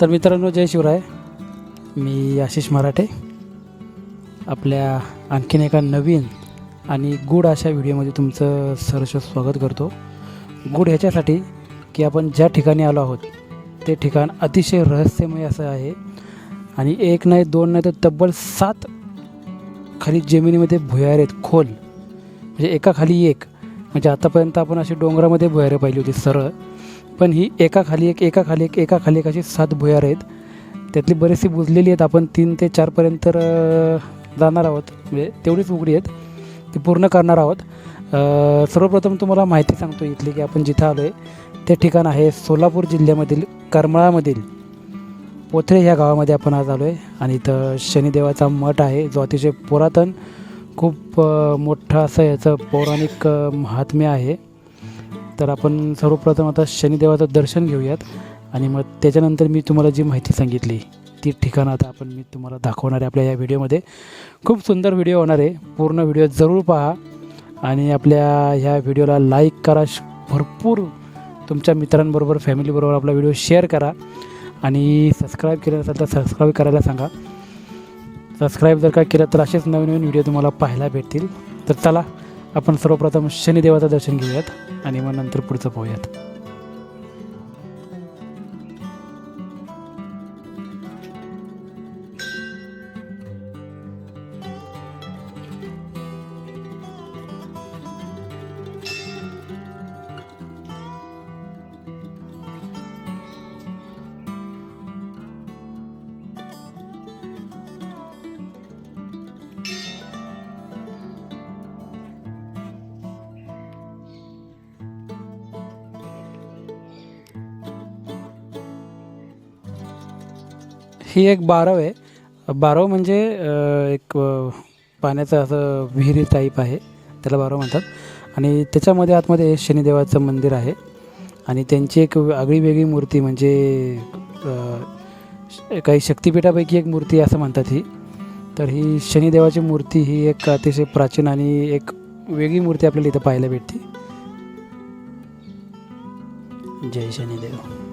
तर मित्रांनो जय शिवराय. मी आशिष मराठे. आपल्या आणखीन एका नवीन आणि गुड अशा व्हिडिओमध्ये तुमचं सहर्ष स्वागत करतो. गुड ह्याच्यासाठी की आपण ज्या ठिकाणी आलो आहोत ते ठिकाण अतिशय रहस्यमय असं आहे. आणि एक नाही दोन नाही तर तब्बल सात खाली जमिनीमध्ये भुयार आहेत खोल. म्हणजे एका खाली एक. म्हणजे आतापर्यंत आपण अशी डोंगरामध्ये भुयारे पाहिली होती सरळ. पण ही एकाखाली एक एकाखाली एक एकाखाली एक अशी सात भुयार आहेत. त्यातली बरीचशी बुजलेली आहेत. आपण तीन ते चारपर्यंत जाणार आहोत. म्हणजे तेवढीच उघडी आहेत. ती पूर्ण करणार आहोत. सर्वप्रथम तुम्हाला माहिती सांगतो इथली की आपण जिथं आलो आहे ते ठिकाण आहे सोलापूर जिल्ह्यामधील करमाळामधील. पोथळे ह्या गावामध्ये आपण आज आलो आहे आणि इथं शनिदेवाचा मठ आहे. जो अतिशय पुरातन खूप मोठा असं याचं पौराणिक महात्म्य आहे. तर आपण सर्वप्रथम आता शनिदेवाचं दर्शन घेऊयात. आणि मग त्याच्यानंतर मी तुम्हाला जी माहिती सांगितली ती ठिकाणं आता आपण मी तुम्हाला दाखवणार आहे आपल्या या व्हिडिओमध्ये. खूप सुंदर व्हिडिओ होणार आहे. पूर्ण व्हिडिओ जरूर पहा. आणि आपल्या ह्या व्हिडिओला लाईक करा. श- भरपूर तुमच्या मित्रांबरोबर फॅमिलीबरोबर आपला व्हिडिओ शेअर करा. आणि सबस्क्राईब केलं नसेल तर सबस्क्राईब करायला सांगा. सबस्क्राईब जर का केलं तर असेच नवीन नवीन व्हिडिओ तुम्हाला पाहायला भेटतील. तर चला आपण सर्वप्रथम शनिदेवाचं दर्शन घेऊयात आणि मग नंतर पुढचं पाहूयात. ही एक बारव आहे. बारव म्हणजे एक पाण्याचं असं विहिरी टाईप आहे. त्याला बारव म्हणतात. आणि त्याच्यामध्ये आतमध्ये शनिदेवाचं मंदिर आहे. आणि त्यांची एक आगळी वेगळी मूर्ती म्हणजे श- काही शक्तिपीठापैकी एक मूर्ती असं म्हणतात ही. तर ही शनिदेवाची मूर्ती ही एक अतिशय प्राचीन आणि एक वेगळी मूर्ती आपल्याला इथं पाहायला भेटते. जय शनिदेव.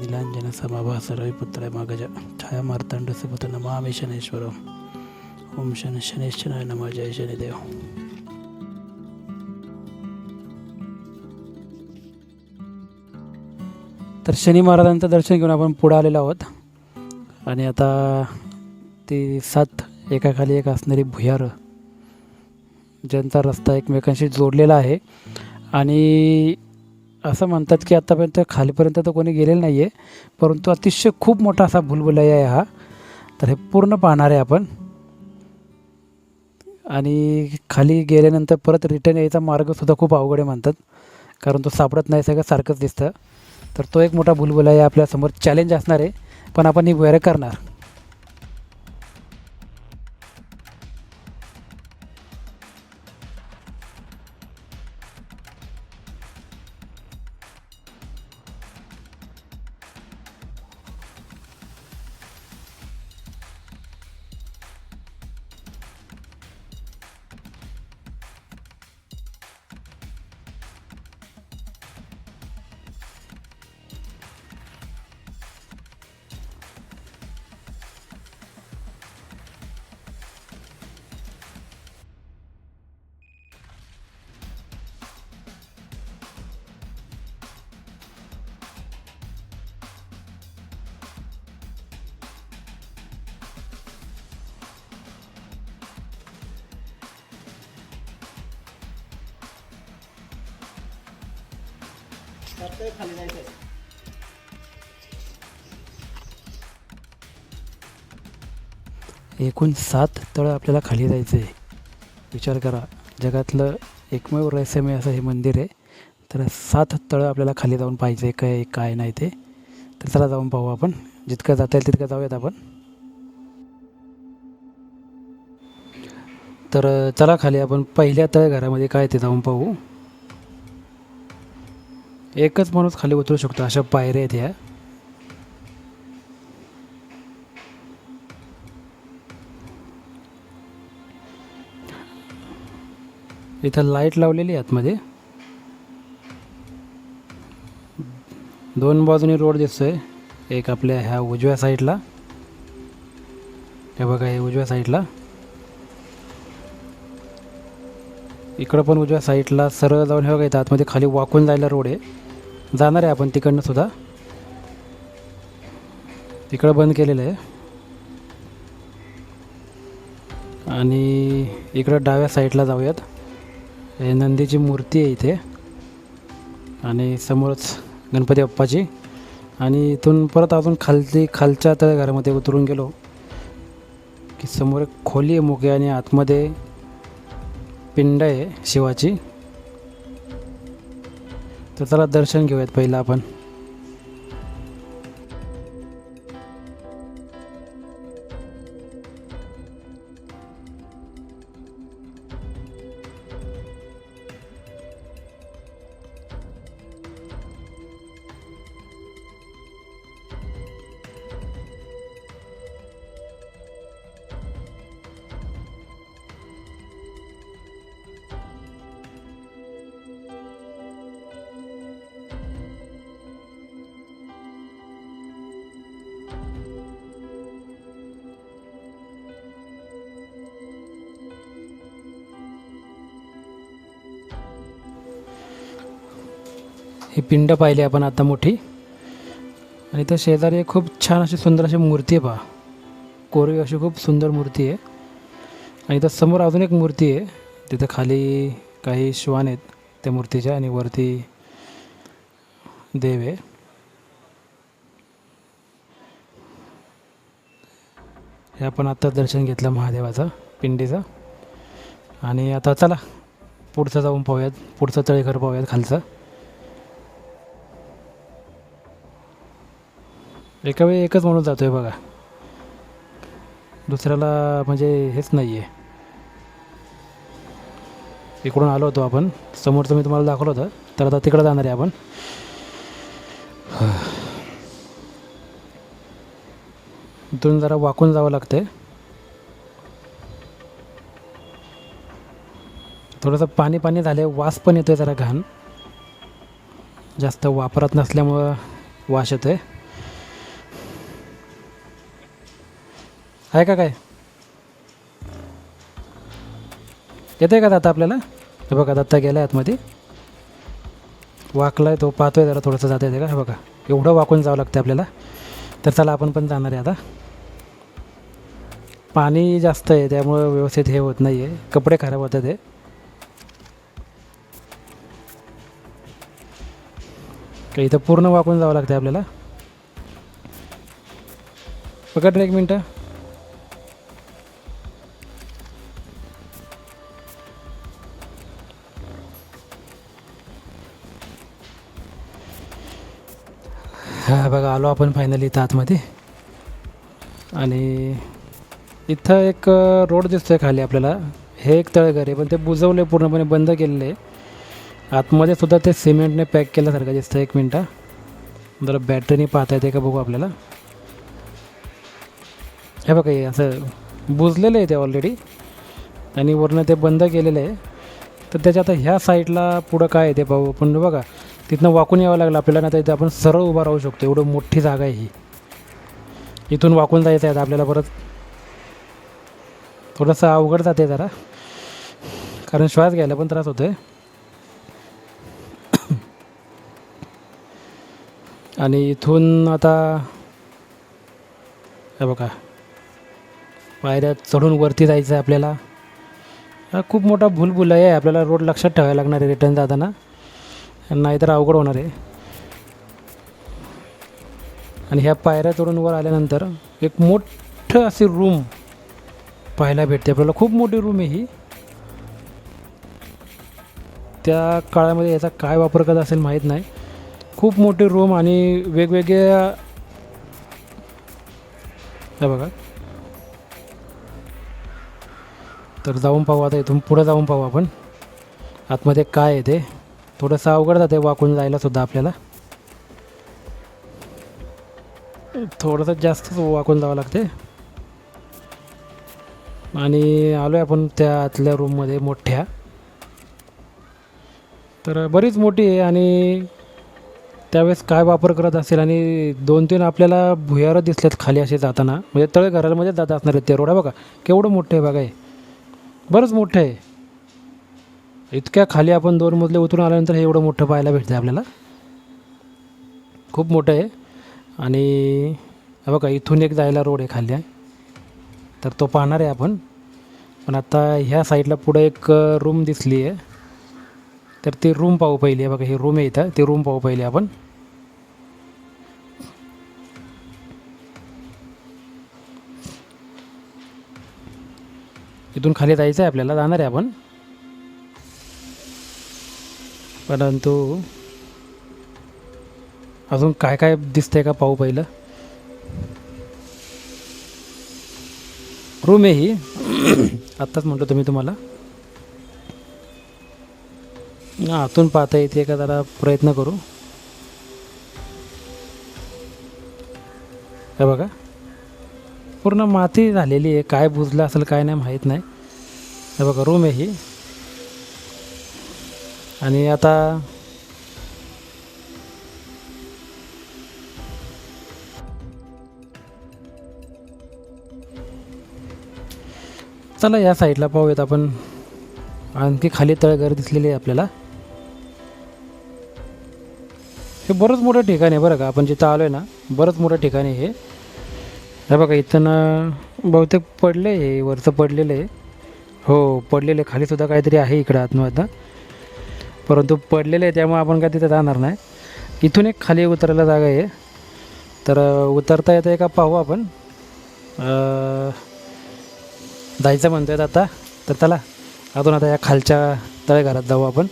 नीलांजन समाभास रविपुत्र मगज छाया मार्तांड सुपुत्र नमामि शनेश्वर। ओम शन शनेश्वराय नमः जय शनिदेव। तर शनी महाराजांचं दर्शन घेऊन आपण पुढं आलेलो आहोत. आणि आता ती सात एकाखाली एक असणारी भुयारं ज्यांचा रस्ता एकमेकांशी जोडलेला आहे. आणि असं म्हणतात की आत्तापर्यंत खालीपर्यंत तर कोणी गेलेलं नाही आहे परंतु अतिशय खूप मोठा असा भुलभुलैया आहे हा. तर हे पूर्ण पाहणार आहे आपण. आणि खाली गेल्यानंतर परत रिटर्न यायचा मार्गसुद्धा खूप अवघड आहे म्हणतात कारण तो सापडत नाही सगळं सारखंच दिसतं. तर तो एक मोठा भुलभुलैया आपल्यासमोर चॅलेंज असणार आहे पण आपण ही वेळ करणार. एकूण सात तळं आपल्याला खाली जायचं आहे विचार करा जगातलं एकमेव रहस्यमय असं हे मंदिर आहे. तर सात तळं आपल्याला खाली जाऊन पाहिजे काय काय नाही ते. तर चला जाऊन पाहू आपण. जितकं जाता येईल तितकं जाऊयात आपण. तर चला खाली आपण पहिल्या तळघरामध्ये काय ते जाऊन पाहू. एकच माणूस खाली उतरू शकतो अशा पायऱ्या आहेत ह्या. इथं लाइट लावलेली आहे आतमध्ये. दोन बाजूनी रोड दिसतोय एक आपल्या ह्या उजव्या साईडला. हे बघा हे उजव्या साईडला. इकडं पण उजव्या साईडला सरळ जाऊन हे बघा इथं आतमध्ये खाली वाकून जायला रोड आहे. जाणार आहे आपण तिकडनं सुद्धा. तिकडं बंद केलेलं आहे. आणि इकडं डाव्या साईडला जाऊयात. हे नंदीची मूर्ती आहे इथे. आणि समोरच गणपती बाप्पाची. आणि इथून परत अजून खालती खालच्या त्या घरामध्ये उतरून गेलो की समोर एक खोली आहे मोके आणि आतमध्ये पिंड आहे शिवाची. तर चला दर्शन घेऊयात पहिलं आपण. ही पिंड पाहिली आपण आता मोठी. आणि इथं शेजारी एक खूप छान अशी सुंदर अशी मूर्ती आहे पहा. कोरीव अशी खूप सुंदर मूर्ती आहे. आणि इथं समोर अजून एक मूर्ती आहे. तिथं खाली काही श्वान आहेत त्या मूर्तीच्या आणि वरती देव आहे. हे आपण आत्ता दर्शन घेतलं महादेवाचं पिंडीचं. आणि आता चला पुढचं जाऊन पाहूयात पुढचं तळेघर पाहूयात खालचं. एका वेळी एकच माणूस आहे बघा. दुसऱ्याला म्हणजे हेच नाही आहे इकडून आलो होतो आपण. समोरचं मी तुम्हाला दाखवलं होतं. तर आता तिकडं जाणार आहे आपण. इथून जरा वाकून जावं लागतंय. थोडंसं पाणी पाणी झालं आहे वास पण येतो आहे जरा घाण. जास्त वापरत नसल्यामुळं वास येतो आहे आहे का काय? येते का दाता आपल्याला? हे बघा दत्ता गेला आहे आतमध्ये. वाकला आहे तो पाहतोय जरा थोडंसं जाता येते का? हे बघा एवढं वाकून जावं लागतं आपल्याला. तर चला आपण पण जाणार आहे आता. पाणी जास्त आहे त्यामुळं व्यवस्थित हे होत नाही आहे कपडे खराब होतात ते इथं पूर्ण वाकून जावं लागतं आपल्याला. पकड एक मिनटं. हा बघा आलो आपण फायनली इथं आतमध्ये आणि इथं एक रोड दिसतोय खाली आपल्याला. हे एक तळघर आहे पण ते बुजवले पूर्णपणे बंद केलेलं आहे आतमध्ये सुद्धा ते सिमेंटने पॅक केल्यासारखं दिसतं एक मिनटं. जरा बॅटरीने पाहता येते का बघू आपल्याला. हे बघा हे असं बुजलेलं आहे ते ऑलरेडी आणि वरनं ते बंद केलेलं आहे. तर त्याच्या आता ह्या साईडला पुढं काय आहे ते पाहू पण बघा तिथनं वाकून यावं लागलं. आपल्याला ना तर इथे आपण सरळ उभा राहू शकतो. एवढं मोठी जागा आहे ही. इथून वाकून जायचं आहे आपल्याला परत. थोडंसं अवघड जाते जरा. कारण श्वास घ्यायला पण त्रास होतोय. आणि इथून आता हे बघा. पायऱ्या चढून वरती जायचं आहे आपल्याला. खूप मोठा भूलभुल आहे आपल्याला रोड लक्षात ठेवायला लागणार आहे रिटर्न जाताना. नाहीतर अवघड होणार आहे. आणि ह्या पायऱ्या चढून वर आल्यानंतर एक मोठं अशी रूम पाहायला भेटते. आपल्याला खूप मोठी रूम आहे ही. त्या काळामध्ये याचा काय वापर करत असेल माहीत नाही. खूप मोठी रूम आणि वेगवेगळ्या बघा. तर जाऊन पाहू आता इथून पुढं जाऊन पाहू आपण. आतमध्ये काय आहे ते. थोडंसं अवघड जाते वाकून जायला सुद्धा आपल्याला. थोडंसं जास्तच वाकून जावं लागते आणि आलो आहे आपण त्या आतल्या रूममध्ये मोठ्या. तर बरीच मोठी आहे आणि त्यावेळेस काय वापर करत असेल आणि दोन तीन आपल्याला भुयारं दिसलेत खाली असे जाताना. म्हणजे तळ घरामध्ये जात असणार आहेत ते रोड आहे बघा. केवढं मोठं आहे बघा हे. बरंच मोठं आहे. इतक्या खाली आपण दोन मजले उतरून आल्यानंतर हे एवढं मोठं पाहायला भेटतं आपल्याला. खूप मोठं आहे. आणि बघा इथून एक जायला रोड आहे खाली. आहे तर तो पाहणार आहे आपण. पण आता ह्या साईडला पुढं एक रूम दिसली आहे. तर ती रूम पाहू पहिली. आहे बघा ही रूम आहे इथं. ती रूम पाहू पहिली आपण. इथून खाली जायचं आहे आपल्याला. जाणार आहे आपण. परंतु अजून काय काय दिसतंय का पाहू पहिलं? रूम आहे ही. आत्ताच म्हटलं तुम्ही तुम्हाला. आतून पाहता येते का जरा प्रयत्न करू. हे बघा. पूर्ण माती झालेली आहे. काय बुजलं असेल काय नाही माहीत नाही. हे बघा रूम आहे ही. आणि आता चला या साईडला पाहूयात आपण. आणखी खाली तळघर दिसलेले आहे आपल्याला. हे बरंच मोठं ठिकाण आहे बरं का. आपण जिथं आलो आहे ना बरंच मोठं ठिकाण आहे हे. बघा इथं ना बहुतेक पडले हे वरचं पडलेलं आहे. हो पडलेलं आहे. खालीसुद्धा काहीतरी आहे इकडं आत्महत्या आता परंतु पडलेलं आहे त्यामुळे आपण काय तिथं जाणार नाही. इथून एक खाली उतरायला जागा आहे. तर उतरता येतं आहे का पाहू आपण. जायचं म्हणतो आहेत आता. तर चला अजून आता या खालच्या तळेघरात जाऊ आपण.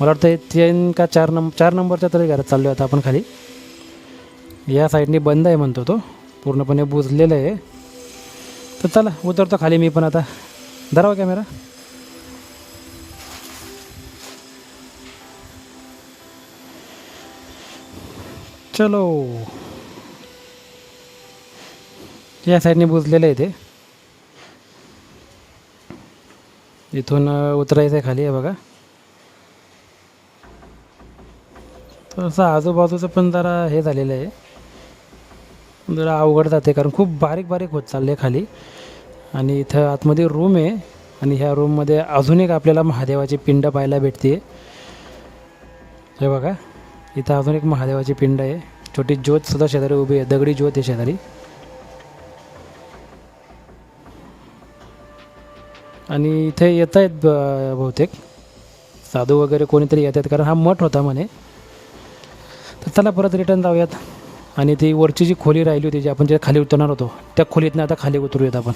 मला वाटतं तीन का चार नंब चार नंबरच्या तळेघरात चाललो आता आपण खाली. या साईडने बंद आहे म्हणतो तो. पूर्णपणे बुजलेलं आहे. तर चला उतरतो खाली मी पण आता. धरावा कॅमेरा. चलो. या साईडने बुजलेलं आहे ते. इथून उतरायचं आहे खाली आहे बघा. तसं आजूबाजूचं पण जरा हे झालेलं आहे. जरा अवघड जाते कारण खूप बारीक बारीक होत चालले खाली. आणि इथं आतमध्ये रूम आहे. आणि ह्या रूममध्ये अजून एक आपल्याला महादेवाची पिंड पाहायला भेटते हे बघा. इथं अजून एक महादेवाची पिंड आहे. छोटी ज्योतसुद्धा शेजारी उभी आहे. दगडी ज्योत आहे शेजारी. आणि इथे येत आहेत ब- बहुतेक. साधू वगैरे कोणीतरी येत आहेत कारण हा मठ होता म्हणे. तर चला परत रिटर्न जाऊयात. आणि ती वरची जी खोली राहिली होती जी आपण जे खाली उतरणार होतो त्या खोलीतनं आता खाली उतरूयात आपण.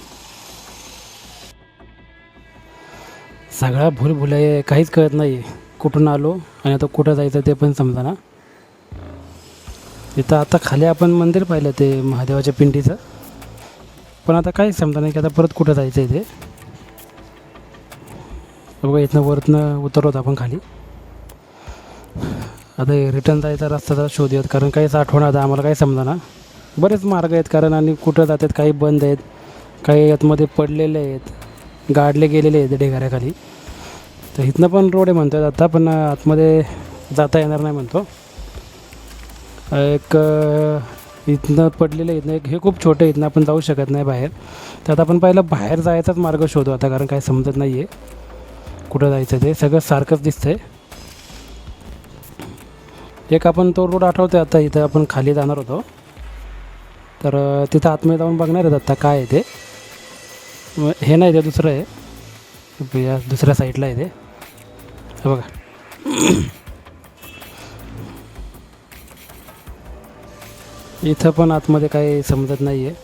सगळा भूलभुलाय आहे काहीच कळत नाही आहे कुठून आलो आणि आता कुठं जायचं ते पण समजा ना इथं आता खाली आपण मंदिर पाहिलं ते महादेवाच्या पिंडीचं. पण आता काहीच समजा नाही की आता परत कुठं जायचं आहे ते. बघा इथनं वरतनं उतरवत आपण खाली. आता रिटर्न जायचा रस्ता जरा शोधूयात कारण काहीच आठवण आता आम्हाला काही समजा ना बरेच मार्ग आहेत कारण आणि कुठं जातात काही बंद आहेत काही यातमध्ये पडलेले आहेत गाडले गेलेले आहेत ढेगाऱ्याखाली. तर इथनं पण रोड आहे म्हणतो आता पण आतमध्ये जाता येणार नाही म्हणतो. एक इथनं पडलेलं इथनं एक हे खूप छोटं इथनं आपण जाऊ शकत नाही बाहेर. तर आता आपण पहिलं बाहेर जायचाच मार्ग शोधू आता कारण काय समजत नाही आहे कुठं जायचं ते सगळं सारखंच दिसतं आहे एक आपण तो रोड आठवतोय आता इथं आपण खाली जाणार होतो. तर तिथं आतमध्ये जाऊन बघणार आहेत आता काय आहे ते. हे नाही ते दुसरं आहे. दुसऱ्या साईडला आहे ते. हे बघा. इथं पण आतमध्ये काही समजत नाही आहे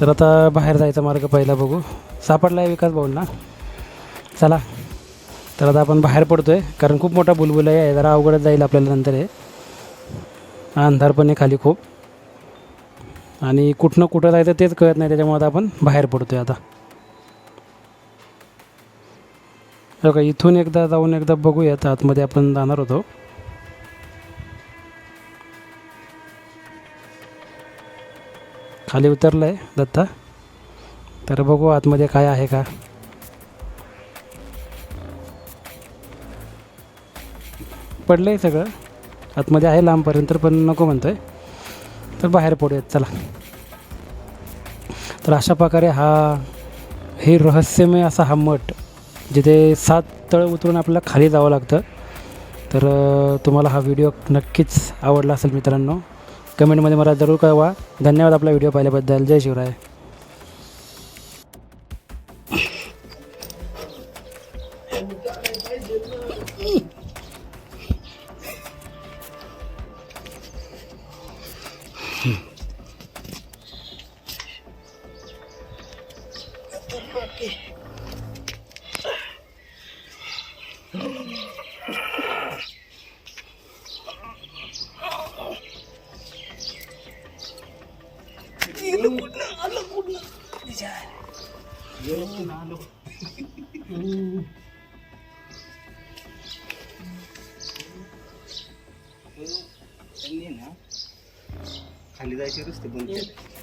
तर आता बाहेर जायचा मार्ग पहिला बघू. सापडला आहे विकास भाऊंना. चला. तर आता आपण बाहेर पडतो आहे कारण खूप मोठा बुलबुल आहे. जरा अवघडच जाईल आपल्याला नंतर हे. अंधार पण आहे खाली खूप. आणि कुठनं कुठं जायचं तेच कळत नाही. त्याच्यामुळे आता आपण बाहेर पडतो आहे आता. बघा इथून एकदा जाऊन एकदा बघूयात आतमध्ये आपण जाणार होतो. खाली उतरलं आहे दत्ता. तर बघू आतमध्ये काय आहे का. पडलं आहे सगळं. आतमध्ये आहे लांबपर्यंत पण नको म्हणतोय. तर बाहेर पडूयात चला. तर अशा प्रकारे हा हे रहस्यमय असा हा मठ जिथे सात तळ उतरून आपल्याला खाली जावं लागतं. तर तुम्हाला हा व्हिडिओ नक्कीच आवडला असेल मित्रांनो. कमेंटमध्ये मला जरूर कळवा. धन्यवाद आपला व्हिडिओ पाहिल्याबद्दल. जय शिवराय. खाली जायचे रस्ते बंद केले.